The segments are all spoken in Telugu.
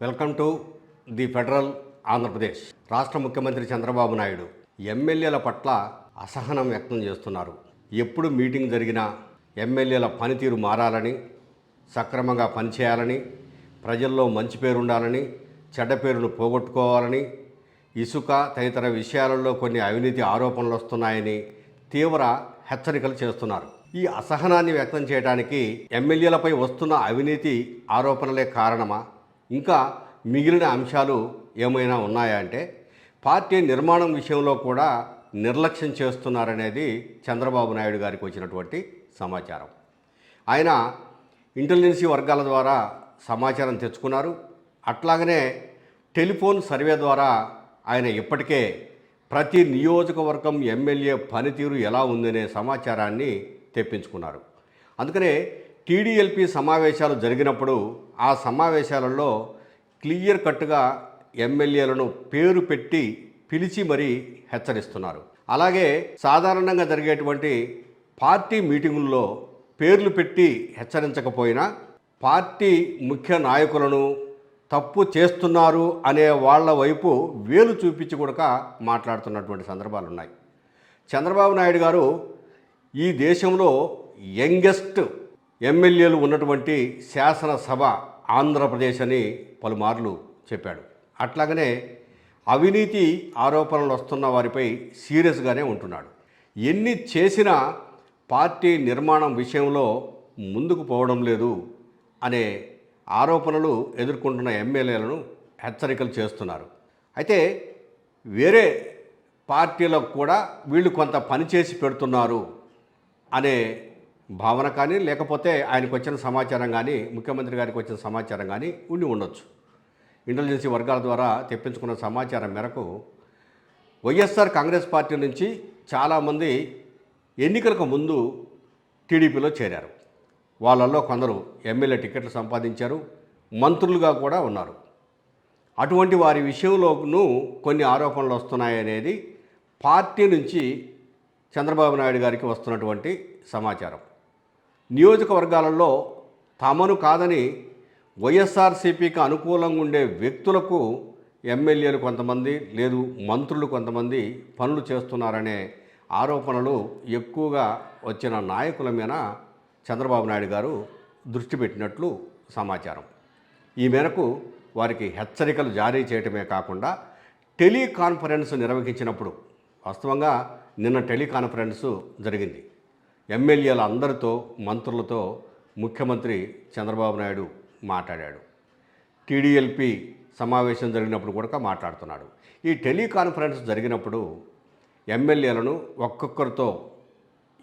Welcome to the Federal Andhra Pradesh. రాష్ట్ర ముఖ్యమంత్రి చంద్రబాబు నాయుడు ఎమ్మెల్యేల పట్ల అసహనం వ్యక్తం చేస్తున్నారు. ఎప్పుడు మీటింగ్ జరిగినా ఎమ్మెల్యేల పనితీరు మారాలని సక్రమంగా పనిచేయాలని ప్రజల్లో మంచి పేరు ఉండాలని చెడ్డ పేరును పోగొట్టుకోవాలని ఇసుక తదితర విషయాలలో కొన్ని అవినీతి ఆరోపణలు వస్తున్నాయని తీవ్ర హెచ్చరికలు చేస్తున్నారు. ఈ అసహనాన్ని వ్యక్తం చేయడానికి ఎమ్మెల్యేలపై వస్తున్న అవినీతి ఆరోపణలే కారణమా? ఇంకా మిగిలిన అంశాలు ఏమైనా ఉన్నాయా అంటే పార్టీ నిర్మాణం విషయంలో కూడా నిర్లక్ష్యం చేస్తున్నారనేది చంద్రబాబు నాయుడు గారికి వచ్చినటువంటి సమాచారం. ఆయన ఇంటెలిజెన్సీ వర్గాల ద్వారా సమాచారం తెచ్చుకున్నారు. అట్లాగనే టెలిఫోన్ సర్వే ద్వారా ఆయన ఇప్పటికే ప్రతి నియోజకవర్గం ఎమ్మెల్యే పనితీరు ఎలా ఉందనే సమాచారాన్ని తెప్పించుకున్నారు. అందుకనే టీడీఎల్పీ సమావేశాలు జరిగినప్పుడు ఆ సమావేశాలలో క్లియర్ కట్గా ఎమ్మెల్యేలను పేరు పెట్టి పిలిచి మరీ హెచ్చరిస్తున్నారు. అలాగే సాధారణంగా జరిగేటువంటి పార్టీ మీటింగుల్లో పేర్లు పెట్టి హెచ్చరించకపోయినా పార్టీ ముఖ్య నాయకులను తప్పు చేస్తున్నారు అనే వాళ్ళ వైపు వేలు చూపించి కూడా మాట్లాడుతున్నటువంటి సందర్భాలు ఉన్నాయి. చంద్రబాబు నాయుడు గారు ఈ దేశంలో యంగెస్ట్ ఎమ్మెల్యేలు ఉన్నటువంటి శాసనసభ ఆంధ్రప్రదేశ్ అని పలుమార్లు చెప్పాడు. అట్లాగనే అవినీతి ఆరోపణలు వస్తున్న వారిపై సీరియస్గానే ఉంటున్నాడు. ఎన్ని చేసినా పార్టీ నిర్మాణం విషయంలో ముందుకు పోవడం లేదు అనే ఆరోపణలు ఎదుర్కొంటున్న ఎమ్మెల్యేలను హెచ్చరికలు చేస్తున్నారు. అయితే వేరే పార్టీలకు కూడా వీళ్ళు కొంత పని చేసి పెడుతున్నారు అనే భావన కానీ లేకపోతే ఆయనకు వచ్చిన సమాచారం కానీ ముఖ్యమంత్రి గారికి వచ్చిన సమాచారం కానీ ఉండి ఉండొచ్చు. ఇంటెలిజెన్సీ వర్గాల ద్వారా తెప్పించుకున్న సమాచారం మేరకు వైఎస్ఆర్ కాంగ్రెస్ పార్టీ నుంచి చాలామంది ఎన్నికలకు ముందు టీడీపీలో చేరారు. వాళ్ళల్లో కొందరు ఎమ్మెల్యే టికెట్లు సంపాదించారు మంత్రులుగా కూడా ఉన్నారు. అటువంటి వారి విషయంలోనూ కొన్ని ఆరోపణలు వస్తున్నాయనేది పార్టీ నుంచి చంద్రబాబు నాయుడు గారికి వస్తున్నటువంటి సమాచారం. నియోజకవర్గాలలో తమను కాదని వైఎస్ఆర్సీపీకి అనుకూలంగా ఉండే వ్యక్తులకు ఎమ్మెల్యేలు కొంతమంది లేదు మంత్రులు కొంతమంది పనులు చేస్తున్నారనే ఆరోపణలు ఎక్కువగా వచ్చిన నాయకుల మీద చంద్రబాబు నాయుడు గారు దృష్టి పెట్టినట్లు సమాచారం. ఈ మేరకు వారికి హెచ్చరికలు జారీ చేయటమే కాకుండా టెలికాన్ఫరెన్స్ నిర్వహించినప్పుడు వాస్తవంగా నిన్న టెలికాన్ఫరెన్స్ జరిగింది. ఎమ్మెల్యేల అందరితో మంత్రులతో ముఖ్యమంత్రి చంద్రబాబు నాయుడు మాట్లాడాడు. టీడీఎల్పీ సమావేశం జరిగినప్పుడు కూడా మాట్లాడుతున్నాడు. ఈ టెలికాన్ఫరెన్స్ జరిగినప్పుడు ఎమ్మెల్యేలను ఒక్కొక్కరితో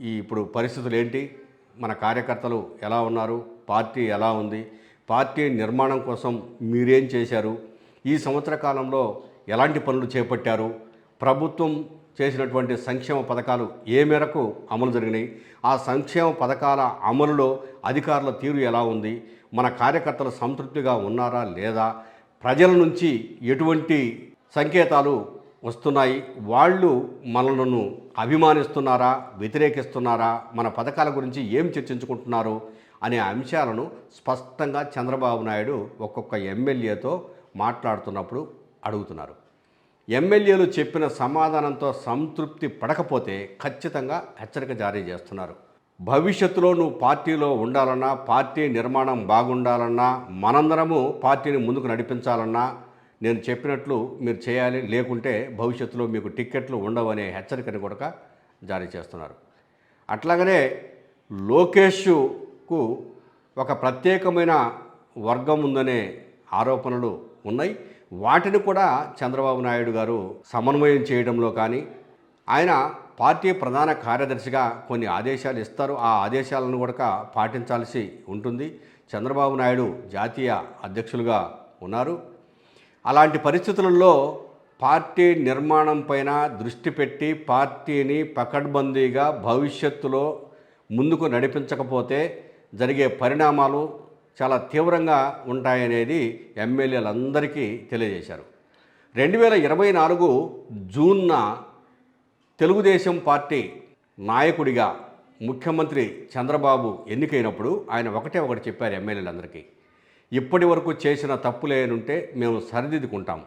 ఈ ఇప్పుడు పరిస్థితులు ఏంటి? మన కార్యకర్తలు ఎలా ఉన్నారు? పార్టీ ఎలా ఉంది? పార్టీ నిర్మాణం కోసం మీరేం చేశారు? ఈ సంవత్సర కాలంలో ఎలాంటి పనులు చేపట్టారు? ప్రభుత్వం చేసినటువంటి సంక్షేమ పథకాలు ఏ మేరకు అమలు జరిగినాయి? ఆ సంక్షేమ పథకాల అమలులో అధికారుల తీరు ఎలా ఉంది? మన కార్యకర్తలు సంతృప్తిగా ఉన్నారా లేదా? ప్రజల నుంచి ఎటువంటి సంకేతాలు వస్తున్నాయి? వాళ్ళు మనలను అభిమానిస్తున్నారా? వ్యతిరేకిస్తున్నారా? మన పథకాల గురించి ఏం చర్చించుకుంటున్నారు? అనే అంశాలను స్పష్టంగా చంద్రబాబు నాయుడు ఒక్కొక్క ఎమ్మెల్యేతో మాట్లాడుతున్నప్పుడు అడుగుతున్నారు. ఎమ్మెల్యేలు చెప్పిన సమాధానంతో సంతృప్తి పడకపోతే ఖచ్చితంగా హెచ్చరిక జారీ చేస్తున్నారు. భవిష్యత్తులో నువ్వు పార్టీలో ఉండాలన్నా పార్టీ నిర్మాణం బాగుండాలన్నా మనందరము పార్టీని ముందుకు నడిపించాలన్నా నేను చెప్పినట్లు మీరు చేయాలి. లేకుంటే భవిష్యత్తులో మీకు టిక్కెట్లు ఉండవనే హెచ్చరికని కూడా జారీ చేస్తున్నారు. అట్లాగనే లోకేష్కు ఒక ప్రత్యేకమైన వర్గం ఉందనే ఆరోపణలు ఉన్నాయి. వాటిని కూడా చంద్రబాబు నాయుడు గారు సమన్వయం చేయడంలో కానీ ఆయన పార్టీ ప్రధాన కార్యదర్శిగా కొన్ని ఆదేశాలు ఇస్తారు. ఆ ఆదేశాలను కూడా పాటించాల్సి ఉంటుంది. చంద్రబాబు నాయుడు జాతీయ అధ్యక్షులుగా ఉన్నారు. అలాంటి పరిస్థితులలో పార్టీ నిర్మాణం పైన దృష్టి పెట్టి పార్టీని పకడ్బందీగా భవిష్యత్తులో ముందుకు నడిపించకపోతే జరిగే పరిణామాలు చాలా తీవ్రంగా ఉంటాయనేది ఎమ్మెల్యేలందరికీ తెలియజేశారు. రెండు వేల ఇరవై నాలుగు జూన్న తెలుగుదేశం పార్టీ నాయకుడిగా ముఖ్యమంత్రి చంద్రబాబు ఎన్నికైనప్పుడు ఆయన ఒకటే ఒకటి చెప్పారు ఎమ్మెల్యేలందరికీ. ఇప్పటి వరకు చేసిన తప్పులేనుంటే మేము సరిదిద్దుకుంటాం.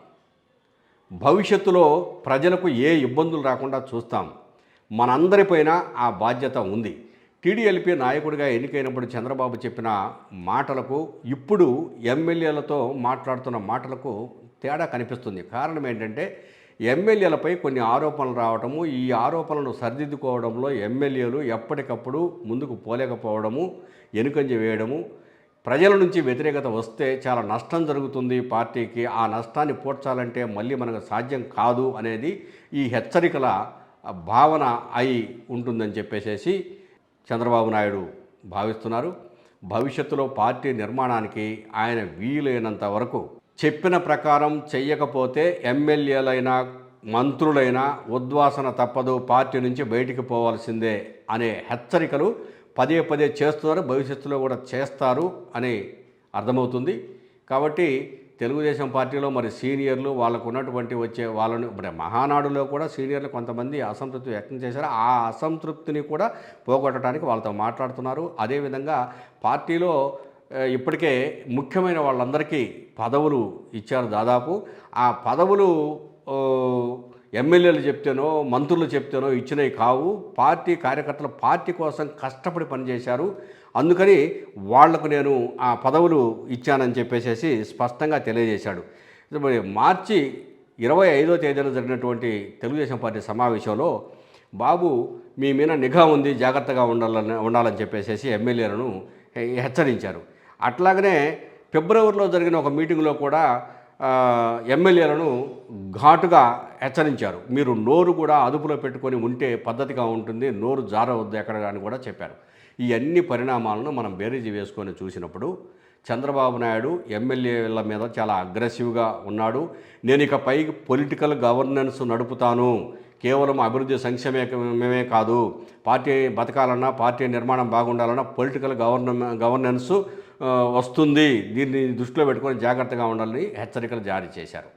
భవిష్యత్తులో ప్రజలకు ఏ ఇబ్బందులు రాకుండా చూస్తాం. మనందరిపైన ఆ బాధ్యత ఉంది. టీడీఎల్పీ నాయకుడిగా ఎన్నికైనప్పుడు చంద్రబాబు చెప్పిన మాటలకు ఇప్పుడు ఎమ్మెల్యేలతో మాట్లాడుతున్న మాటలకు తేడా కనిపిస్తుంది. కారణం ఏంటంటే ఎమ్మెల్యేలపై కొన్ని ఆరోపణలు రావటము ఈ ఆరోపణలను సరిదిద్దుకోవడంలో ఎమ్మెల్యేలు ఎప్పటికప్పుడు ముందుకు పోలేకపోవడము ఎనుకంజ వేయడము ప్రజల నుంచి వ్యతిరేకత వస్తే చాలా నష్టం జరుగుతుంది పార్టీకి. ఆ నష్టాన్ని పూడ్చాలంటే మళ్ళీ మనకు సాధ్యం కాదు అనేది ఈ హెచ్చరికల భావన అయి ఉంటుందని చెప్పేసేసి చంద్రబాబు నాయుడు భావిస్తున్నారు. భవిష్యత్తులో పార్టీ నిర్మాణానికి ఆయన వీలైనంత వరకు చెప్పిన ప్రకారం చెయ్యకపోతే ఎమ్మెల్యేలైనా మంత్రులైనా ఉద్వాసన తప్పదు పార్టీ నుంచి బయటికి పోవాల్సిందే అనే హెచ్చరికలు పదే పదే చేస్తున్నారు. భవిష్యత్తులో కూడా చేస్తారు అని అర్థమవుతుంది. కాబట్టి తెలుగుదేశం పార్టీలో మరి సీనియర్లు వాళ్ళకు ఉన్నటువంటి వచ్చే వాళ్ళని మరి మహానాడులో కూడా సీనియర్లు కొంతమంది అసంతృప్తి వ్యక్తం చేశారు. ఆ అసంతృప్తిని కూడా పోగొట్టడానికి వాళ్ళతో మాట్లాడుతున్నారు. అదేవిధంగా పార్టీలో ఇప్పటికే ముఖ్యమైన వాళ్ళందరికీ పదవులు ఇచ్చారు దాదాపు. ఆ పదవులు ఎమ్మెల్యేలు చెప్తేనో మంత్రులు చెప్తేనో ఇచ్చినవి కావు. పార్టీ కార్యకర్తలు పార్టీ కోసం కష్టపడి పనిచేశారు. అందుకని వాళ్ళకు నేను ఆ పదవులు ఇచ్చానని చెప్పేసి స్పష్టంగా తెలియజేశాడు. మరి మార్చి ఇరవై ఐదో తేదీన జరిగినటువంటి తెలుగుదేశం పార్టీ సమావేశంలో బాబు మీ మీద నిఘా ఉంది జాగ్రత్తగా ఉండాలని ఉండాలని చెప్పేసి ఎమ్మెల్యేలను హెచ్చరించారు. అట్లాగనే ఫిబ్రవరిలో జరిగిన ఒక మీటింగ్లో కూడా ఎమ్మెల్యేలను ఘాటుగా హెచ్చరించారు. మీరు నోరు కూడా అదుపులో పెట్టుకొని ఉంటే పద్ధతిగా ఉంటుంది నోరు జారవద్దు ఎక్కడ అని కూడా చెప్పారు. ఈ అన్ని పరిణామాలను మనం బేరీజీ వేసుకొని చూసినప్పుడు చంద్రబాబు నాయుడు ఎమ్మెల్యేల మీద చాలా అగ్రెసివ్గా ఉన్నాడు. నేను ఇక పైకి పొలిటికల్ గవర్నెన్స్ నడుపుతాను. కేవలం అభివృద్ధి సంక్షేమమే కాదు. పార్టీ బతకాలన్నా పార్టీ నిర్మాణం బాగుండాలన్నా పొలిటికల్ గవర్న గవర్నెన్స్ వస్తుంది. దీన్ని దృష్టిలో పెట్టుకొని జాగ్రత్తగా ఉండాలని హెచ్చరికలు జారీ చేశారు.